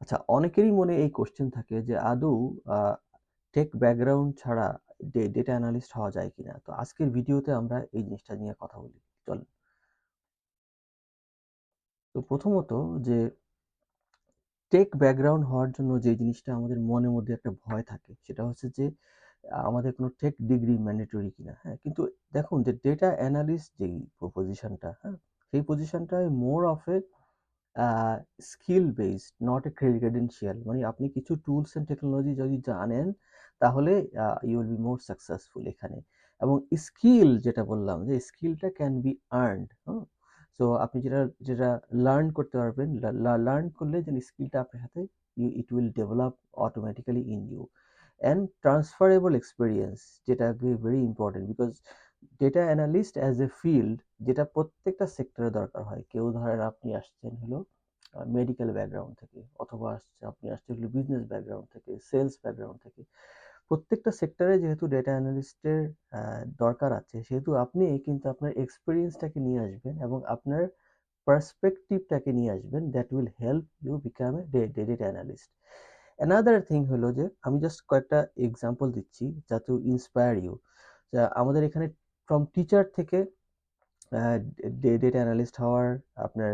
আচ্ছা অনেকেরই মনে এই কোশ্চেন থাকে যে, আদৌ টেক ব্যাকগ্রাউন্ড ছাড়া ডেটা অ্যানালিস্ট হওয়া যায় কিনা? তো আজকের ভিডিওতে আমরা এই জিনিসটা নিয়ে কথা বলি। চলেন তো প্রথমত যে টেক ব্যাকগ্রাউন্ড হওয়ার জন্য যে জিনিসটা আমাদের মনের মধ্যে একটা ভয় থাকে, সেটা হচ্ছে যে, আমাদের কোনো টেক ডিগ্রি ম্যান্ডেটরি কিনা হ্যাঁ? কিন্তু দেখুন যে ডেটা অ্যানালিস্ট যেই পজিশনটা হ্যাঁ? সেই পজিশনটায় more of a skill based not a credential মানে আপনি কিছু টুলস অ্যান্ড টেকনোলজি যদি জানেন, তাহলে you will be more successful এখানে। এবং স্কিল যেটা বললাম, যে স্কিলটা ক্যান বি আর্নড সো আপনি যেটা যেটা লার্ন করতে পারবেন লার্ন করলে যে স্কিলটা আপনার সাথে you it will develop automatically in you and transferable experience যেটা very important because data analyst as a field যেটা প্রত্যেকটা সেক্টরে দরকার হয়। কেউ ধরেন আপনি আসছেন হলো মেডিকেল ব্যাকগ্রাউন্ড থেকে, অথবা আসছে, আপনি আসছেন হলো বিজনেস ব্যাকগ্রাউন্ড থেকে সেলস ব্যাকগ্রাউন্ড থেকে। প্রত্যেকটা সেক্টরে যেহেতু ডেটা অ্যানালিস্টের দরকার আছে, সেহেতু আপনি কিন্তু আপনার এক্সপিরিয়েন্সটাকে নিয়ে আসবেন এবং আপনার পার্সপেক্টিভটাকে নিয়ে আসবেন that will help you become a data analyst another thing হলো যে, আমি জাস্ট কয়েকটা এক্সাম্পল দিচ্ছি যাতে ইন্সপায়ার ইউ আমাদের এখানে ফ্রম টিচার থেকে ডেটা অ্যানালিস্ট হওয়ার আপনার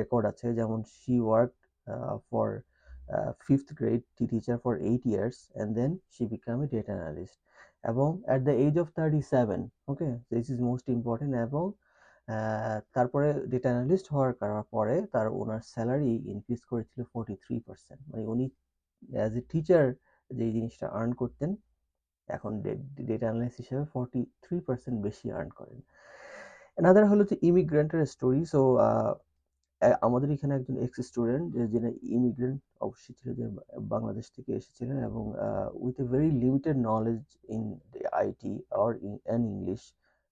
রেকর্ড আছে। যেমন she work for fifth grade T teacher for eight years and then she become a data analyst এবং at the age of thirty seven okay this is most important এবং তারপরে data analyst হওয়ার পরে তার ওনার salary increase করেছিল forty three percent মানে উনি অ্যাজ এ টিচার যে জিনিসটা আর্ন করতেন এখন ডেটা অ্যানালিস্ট হিসেবে ফর্টি থ্রি পার্সেন্ট বেশি আর্ন করেন। এনাদার হলো যে ইমিগ্রেন্টের স্টোরি সো আমাদের এখানে একজন এক্স স্টুডেন্ট যিনি ইমিগ্রেন্ট অবশ্যই ছিল যে বাংলাদেশ থেকে এসেছিলেন এবং with a very limited knowledge in IT or in an English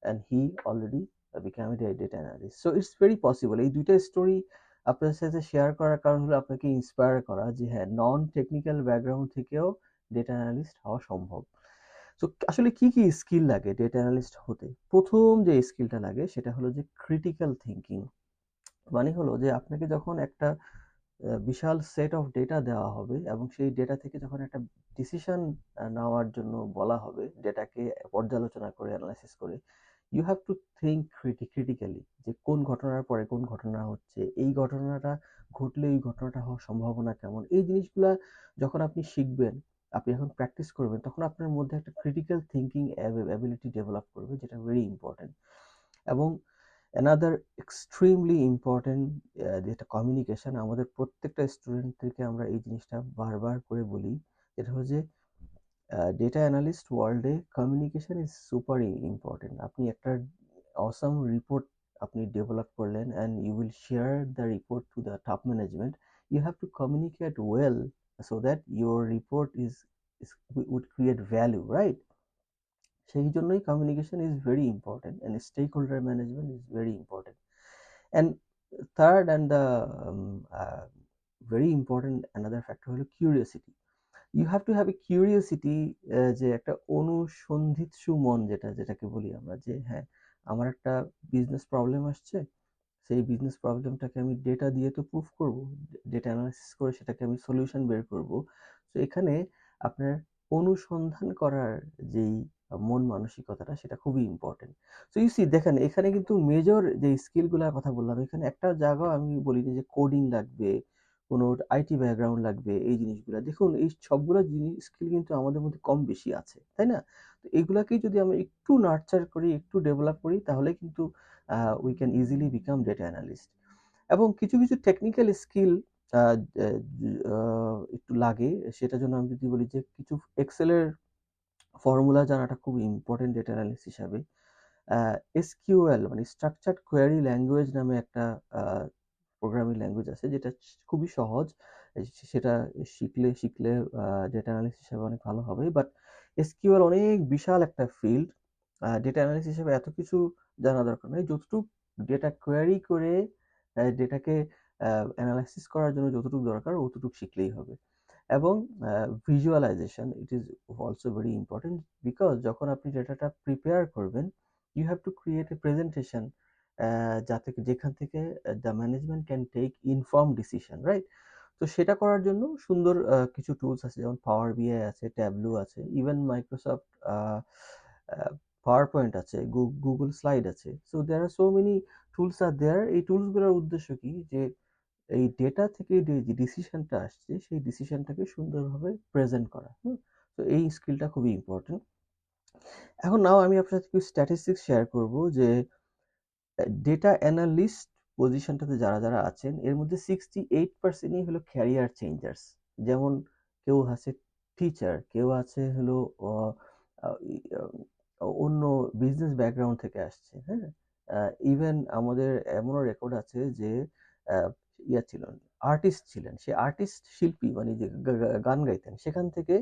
and he already become data analyst so it's very possible এই দুইটা স্টোরি আপনার সাথে শেয়ার করার কারণ হলো আপনাকে ইন্সপায়ার করা যে হ্যাঁ নন টেকনিক্যাল ব্যাকগ্রাউন্ড থেকেও ডেটা অ্যানালিস্ট হওয়া সম্ভব। সো আসলে কি কি স্কিল লাগে ডেটা অ্যানালিস্ট হতে? প্রথম যে স্কিলটা লাগে সেটা হলো যে ক্রিটিক্যাল থিঙ্কিং মানে হলো যে আপনাকে যখন একটা বিশাল সেট অফ ডেটা দেওয়া হবে এবং সেই ডেটা থেকে যখন একটা ডিসিশন নেওয়ার জন্য বলা হবে ডেটাকে পর্যালোচনা করে অ্যানালাইসিস করে you have to think critically যে কোন ঘটনার পরে কোন ঘটনা হচ্ছে, এই ঘটনাটা ঘটলে এই ঘটনাটা হওয়ার সম্ভাবনা কেমন? এই জিনিসগুলা যখন আপনি শিখবেন আপনি যখন প্র্যাকটিস করবেন, তখন আপনার মধ্যে একটা ক্রিটিক্যাল থিঙ্কিং অ্যাবিলিটি ডেভেলপ করবে, যেটা ভেরি ইম্পর্টেন্ট এবং অ্যানাদার এক্সট্রিমলি ইম্পর্টেন্ট যেটা কমিউনিকেশন আমাদের প্রত্যেকটা স্টুডেন্টদেরকে আমরা এই জিনিসটা বারবার করে বলি, যেটা হচ্ছে ডেটা অ্যানালিস্ট ওয়ার্ল্ডে কমিউনিকেশন ইজ সুপার ইম্পর্টেন্ট আপনি একটা অসাম রিপোর্ট আপনি ডেভেলপ করলেন and you will share the report to the top management you have to communicate well so that your report is, is would create value right? সেই জন্যই communication is very important and stakeholder management is very important and third and the very important another factor হলো curiosity you have to have a curiosity যে একটা অনুসন্ধিৎসু মন যেটা যেটাকে বলি আমরা যে হ্যাঁ আমার একটা বিজনেস প্রবলেম আসছে সেই বিজনেস প্রবলেমটাকে আমি ডেটা দিয়ে তো প্রুফ করব ডেটা অ্যানালাইসিস করে সেটাকে আমি সলিউশন বের করব। তো এখানে আপনার অনুসন্ধান করার যেই মন মানসিকতাটা সেটা খুবই ইম্পর্টেন্ট সো ইউ সি দেখেন, এখানে কিন্তু মেজর যে স্কিলগুলোর কথা বললাম, এখানে একটা জায়গা আমি বলিনি যে কোডিং লাগবে, কোনো আইটি ব্যাকগ্রাউন্ড লাগবে, এই জিনিসগুলো। দেখুন, এই সবগুলো জিনিস স্কিল কিন্তু আমাদের মধ্যে কম বেশি আছে, তাই না? তো এগুলাকেই যদি আমরা একটু নার্চার করি, একটু ডেভেলপ করি, তাহলে কিন্তু we can easily become data analyst এবং কিছু কিছু টেকনিক্যাল স্কিল একটু লাগে, সেটার জন্য আমি যদি বলি যে কিছু এক্সেলের ফর্মুলা জানাটা খুব ইম্পর্টেন্ট ডেটা অ্যানালিস্ট হিসাবে। এসকিউএল মানে স্ট্রাকচার্ড কোয়ারি ল্যাঙ্গুয়েজ নামে একটা প্রোগ্রামিং ল্যাঙ্গুয়েজ আছে, যেটা খুবই সহজ। সেটা শিখলে শিখলে ডেটা অ্যানালিস্ট হিসেবে অনেক ভালো হবে। বাট এসকিউএল অনেক বিশাল একটা ফিল্ড ডেটা অ্যানালিস্ট হিসেবে এত কিছু জানা দরকার নেই। যতটুকু ডেটা কোয়ারি করে ডেটাকে অ্যানালাইসিস করার জন্য যতটুকু দরকার অতটুকু শিখলেই হবে। এবং visualisation it is also very important because যখন আপনি ডেটাটা প্রিপেয়ার করবেন you have to create a presentation যাতে যেখান থেকে the management can take inform decision right তো সেটা করার জন্য সুন্দর কিছু টুলস আছে যেমন পাওয়ার BI আছে, ট্যাবলু আছে, ইভেন Microsoft আ PowerPoint আছে, গু Google Slide আছে। So there are so many tools are there. এই টুলসগুলোর উদ্দেশ্য কি? যে এই ডেটা থেকে যে ডিসিশনটা আসছে সেই ডিসিশনটাকে সুন্দরভাবে প্রেজেন্ট করা। হুম? তো এই স্কিলটা খুবই ইম্পর্টেন্ট এখন নাও আমি আপনার সাথে কিছু স্ট্যাটিস্টিক্স শেয়ার করব যে ডেটা অ্যানালিস্ট পজিশনটাতে যারা, যারা আছেন এর মধ্যে সিক্সটি এইট পার্সেন্টই হলো ক্যারিয়ার চেঞ্জার্স। যেমন কেউ আছে টিচার, কেউ আছে হলো অন্য বিজনেস ব্যাকগ্রাউন্ড থেকে আসছে, হ্যাঁ? ইভেন আমাদের এমনও রেকর্ড আছে যে ইয়া ছিলেন, আর্টিস্ট ছিলেন। সে আর্টিস্ট শিল্পী মানে যে গান গাইতেন সেখান থেকে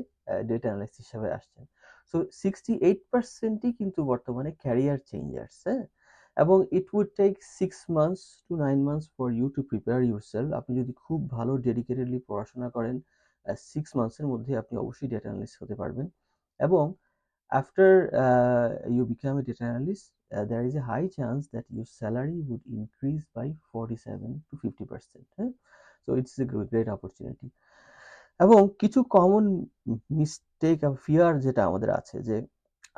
ডেটা অ্যানালিস্ট হিসেবে আসছেন। সো সিক্সটি এইট পার্সেন্টই কিন্তু বর্তমানে ক্যারিয়ার চেঞ্জার্স, হ্যাঁ? এবং it would take six months to nine months for you to prepare yourself. আপনি যদি খুব ভালো ডেডিকেটেডলি পড়াশোনা করেন, সিক্স মান্থসের মধ্যে আপনি অবশ্যই ডেটা অ্যানালিস্ট হতে পারবেন। এবং after uh you become a data analyst, uh there is a high chance that your salary would increase by 47-50% হ্যাঁ? সো ইটস এ গ্রে গ্রেট অপরচুনিটি। এবং কিছু কমন মিস্টেক ফিয়ার যেটা আমাদের আছে যে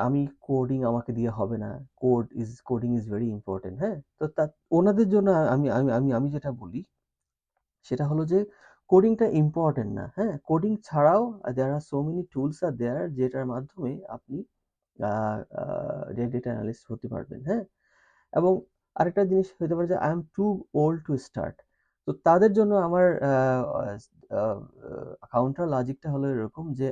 আমি কোডিং আমাকে দিয়ে হবে না। Code is coding is very important, হ্যাঁ? তো তা ওনাদের জন্য আমি আমি আমি যেটা বলি সেটা হলো যে কোডিংটা ইম্পর্টেন্ট না, হ্যাঁ? কোডিং ছাড়াও there are so many tools are there যেটার মাধ্যমে আপনি ডেটা অ্যানালিস্ট হতে পারবেন, হ্যাঁ? এবং আরেকটা জিনিস হতে পারে যে I am too old to start. তো তাদের জন্য আমার কাউন্টার লজিকটা হলো এরকম যে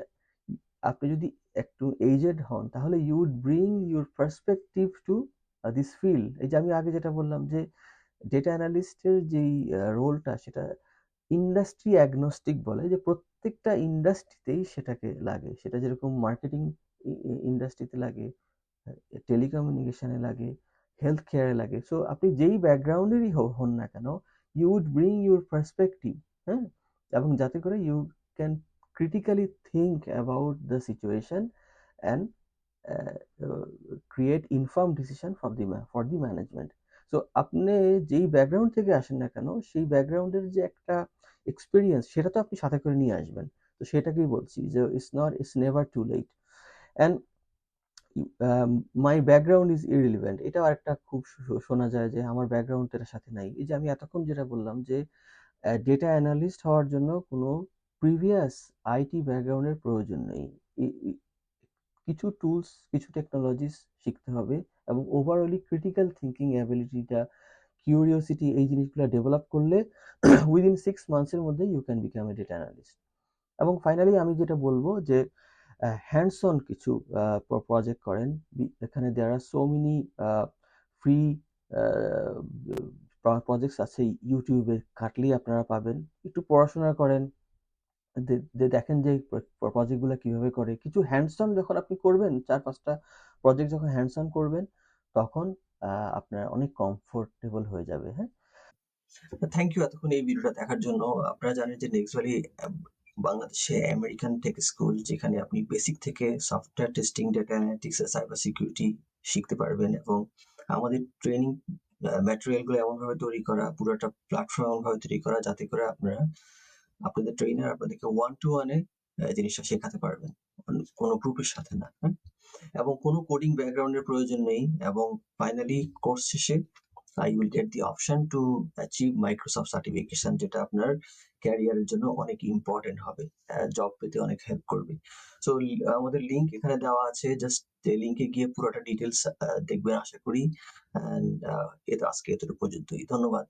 আপনি যদি একটু এজড হন তাহলে you would bring your perspective to this field. এই যে আমি আগে যেটা বললাম যে ডেটা অ্যানালিস্টের যেই রোলটা সেটা ইন্ডাস্ট্রি অ্যাগনস্টিক বলে যে প্রত্যেকটা ইন্ডাস্ট্রিতেই সেটাকে লাগে। সেটা যেরকম মার্কেটিং ইন্ডাস্ট্রিতে লাগে, টেলিকমিউনিকেশানে লাগে, হেলথ কেয়ারে লাগে। সো আপনি যেই ব্যাকগ্রাউন্ডেরই হন না কেন, you would bring your perspective, হ্যাঁ? এবং যাতে করে you can critically think about the situation and create inform decision for the for the management. So আপনি যেই ব্যাকগ্রাউন্ড থেকে আসেন না কেন, সেই ব্যাকগ্রাউন্ডের যে একটা এক্সপিরিয়েন্স সেটা তো আপনি সাথে করে নিয়ে আসবেন। তো সেটাকেই বলছি যে it's not it's never too late. And my background is irrelevant এটাও আরেকটা খুব শোনা যায় যে আমার ব্যাকগ্রাউন্ড এটার সাথে নাই। এই যে আমি এতক্ষণ যেটা বললাম যে ডেটা অ্যানালিস্ট হওয়ার জন্য কোনো প্রিভিয়াস আইটি ব্যাকগ্রাউন্ডের প্রয়োজন নেই। কিছু টুলস, কিছু টেকনোলজিস শিখতে হবে এবং ওভারঅলি ক্রিটিক্যাল থিংকিং অ্যাবিলিটিটা, কিউরিওসিটি এই জিনিসগুলা ডেভেলপ করলে উইদিন 6 মান্থস এর মধ্যে you can become a data analyst. এবং ফাইনালি আমি যেটা বলব যে আ হ্যান্ডস অন কিছু প্রজেক্ট করেন। এখানে there are so many free projects আছে ইউটিউবে ঘাঁটলেই আপনারা পাবেন। একটু পড়াশোনা করেন। দেখেন যে প্র প্রজেক্টগুলা কীভাবে করে। কিছু হ্যান্ডস অন যখন আপনি করবেন ৪-৫ টা প্রজেক্ট যখন হ্যান্ডস অন করবেন তখন আপনার অনেক কমফোর্টেবল হয়ে যাবে, হ্যাঁ? থ্যাংক ইউ এতক্ষণ এই ভিডিওটা দেখার জন্য। আপনারা জানেন যে নেক্সট ভ্যালি বাংলাদেশে আমেরিকান টেক স্কুল যেখানে আপনি বেসিক থেকে সফটওয়্যার টেস্টিং, ডেটা অ্যানালিটিক্স আর সাইবার সিকিউরিটি শিখতে পারবেন এবং আমাদের ট্রেনিং আ ম্যাটেরিয়ালগুলো এমনভাবে তৈরি করা, পুরোটা প্ল্যাটফর্ম এমনভাবে তৈরি করা যাতে করে আপনারা আপনাদের ট্রেইনার আপনাদেরকে ওয়ান টু ওয়ান জিনিসটা শেখাতে পারবেন। কোনো গ্রুপের সাথে না, হ্যাঁ? এবং কোনো কোডিং ব্যাকগ্রাউন্ড এর প্রয়োজন নেই এবং ফাইনালি কোর্স শেষে I will get the option to achieve Microsoft certification যেটা আপনার ক্যারিয়ারের জন্য অনেক ইম্পোর্টেন্ট হবে। জব পেতে অনেক হেল্প করবে। সো আমাদের লিংক এখানে দেওয়া আছে। জাস্ট লিংকে গিয়ে পুরোটা ডিটেইলস আ দেখবেন আশা করি। অ্যান্ড আজকে এতটুকু পর্যন্তই। ধন্যবাদ।